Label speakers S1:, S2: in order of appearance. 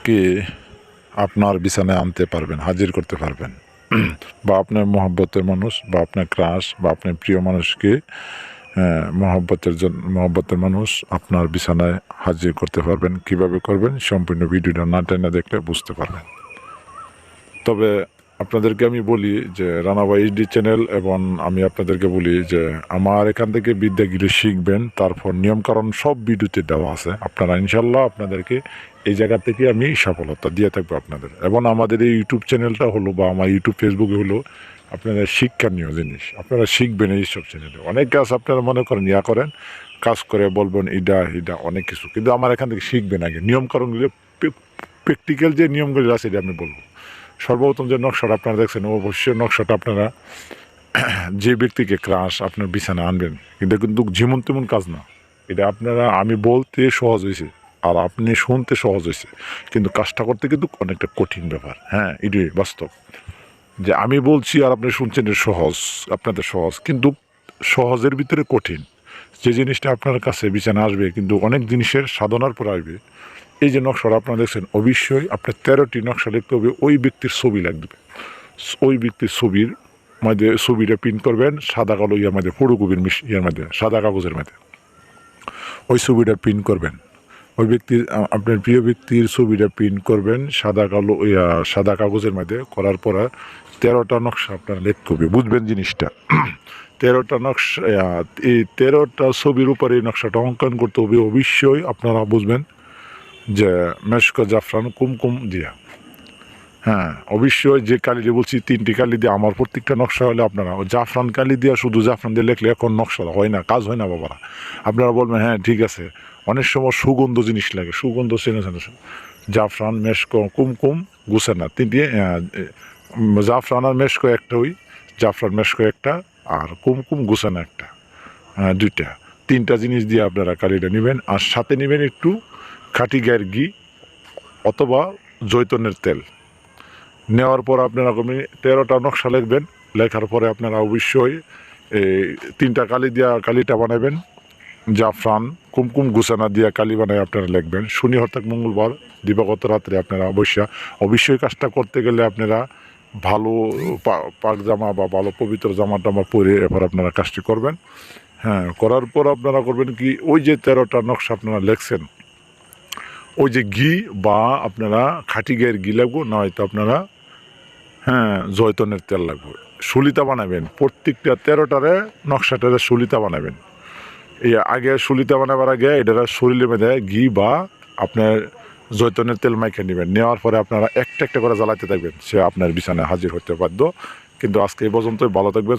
S1: মানুষকে আপনার বিছানায় আনতে পারবেন, হাজির করতে পারবেন? বা আপনার মহব্বতের মানুষ, বা আপনার ক্রাশ, বা আপনার প্রিয় মানুষকে মহব্বতের জন্য মহব্বতের মানুষ আপনার বিছানায় হাজির করতে পারবেন। কীভাবে করবেন? সম্পূর্ণ ভিডিওটা না টেনে দেখলে বুঝতে পারবেন। তবে আপনাদেরকে আমি বলি যে, রানাবা এইচডি চ্যানেল এবং আমি আপনাদেরকে বলি যে, আমার এখান থেকে বিদ্যাগিরি শিখবেন। তারপর নিয়মকানুন সব ভিডিওতে দেওয়া আছে। আপনারা ইনশাল্লাহ আপনাদেরকে এই জায়গা থেকে আমি সফলতা দিয়ে থাকব আপনাদের। এবং আমাদের এই ইউটিউব চ্যানেলটা হলো বা আমার ইউটিউব ফেসবুকে হলো আপনাদের শিক্ষণীয় জিনিস। আপনারা শিখবেন এইসব চ্যানেলে। অনেক কাজ আপনারা মনে করেন, ইয়া করেন, কাজ করে বলবেন, ইডা ইডা অনেক কিছু। কিন্তু আমার এখান থেকে শিখবেন আগে। নিয়মকানুনগুলো প্র্যাকটিক্যাল যে নিয়মগুলো আছে, এটা আমি বলব। সর্বপ্রথম যে নকশাটা আপনারা দেখছেন, অবশ্যই নকশাটা আপনারা যে ব্যক্তিকে ক্রাশ আপনার বিছানা আনবেন, এটা কিন্তু যেমন তেমন কাজ না। এটা আপনারা, আমি বলতে সহজ হয়েছে। আর আপনি শুনতে সহজ হয়েছে কিন্তু কাজটা করতে কিন্তু অনেকটা কঠিন ব্যাপার। হ্যাঁ এটাই বাস্তব। যে আমি বলছি আর আপনি শুনছেন সহজ, আপনাদের সহজ, কিন্তু সহজের ভিতরে কঠিন। যে জিনিসটা আপনার কাছে বিছানা আসবে, কিন্তু অনেক জিনিসের সাধনার পর আসবে। এই যে নকশাটা আপনারা দেখছেন, অবশ্যই আপনার তেরোটি নকশা লিখতে হবে, ওই ব্যক্তির ছবি লাগবে। ওই ব্যক্তির ছবির মধ্যে ছবিটা প্রিন্ট করবেন, সাদা কালো ইয়ার মধ্যে ফটোকপির ইয়ার মধ্যে, সাদা কাগজের মধ্যে। ওই ছবিটা প্রিন্ট করবেন। ওই ব্যক্তির আপনার প্রিয় ব্যক্তির ছবিটা প্রিন্ট করবেন, সাদা কালো সাদা কাগজের মধ্যে করার পর তেরোটা নকশা আপনার লিখতে হবে, বুঝবেন জিনিসটা। তেরোটা নকশা এই তেরোটা ছবির উপরে এই নকশাটা অঙ্কন করতে হবে, অবশ্যই আপনারা বুঝবেন যে মেশক জাফরান কুমকুম দিয়া। হ্যাঁ অবশ্যই যে কালিটি বলছি, তিনটি কালি দিয়ে আমার প্রত্যেকটা নকশা হলে আপনারা জাফরান কালি দিয়ে শুধু জাফরান দিয়ে লেখলে এখন নকশা হয় না, কাজ হয় না বাবারা। আপনারা বলবেন হ্যাঁ ঠিক আছে। অনেক সময় সুগন্ধ জিনিস লাগে, সুগন্ধ চেনে জাফরান, মেশক, কুমকুম গুসানা তিনটি জাফরান আর মেশক একটা ওই, জাফরান, মেশক একটা, আর কুমকুম, গুসানা একটা দুইটা। তিনটা জিনিস দিয়ে আপনারা কালিটা নেবেন, আর সাথে নেবেন একটু খাঁটি গায়ের ঘি অথবা জৈতনের তেল। নেওয়ার পর আপনারা কমে তেরোটা নকশা লিখবেন, লেখার পরে আপনারা অবশ্যই এই তিনটা কালি দিয়া কালিটা বানাবেন, জাফরান কুমকুম গুসানা দিয়া কালি বানায় আপনারা লিখবেন। শনি হর্তাক মঙ্গলবার, দিবাগত রাত্রে আপনারা অবশ্যই অবশ্যই কাজটা করতে গেলে আপনারা ভালো পাক জামা বা ভালো পবিত্র জামা টামা পরে এরপর আপনারা কাজটি করবেন। হ্যাঁ করার পর আপনারা করবেন কি, ওই যে তেরোটা নকশা আপনারা লেখছেন, ওই যে ঘি বা আপনারা খাঁটি গায়ের ঘি লাগবো না হয়তো আপনারা হ্যাঁ জয়তনের তেল লাগবে। সুলিতা বানাবেন, প্রত্যেকটা তেরোটারে নকশাটারে সুলিতা বানাবেন। আগে শুলিতে বানাবার আগে এটা শরীরে বেঁধে ঘি বা আপনার জৈতনের তেল মাইকে নেবেন। নেওয়ার পরে আপনারা একটা একটা করে জ্বালাতে থাকবেন। সে আপনার বিছানায় হাজির হতে বাধ্য। কিন্তু আজকে এই পর্যন্তই। ভালো থাকবেন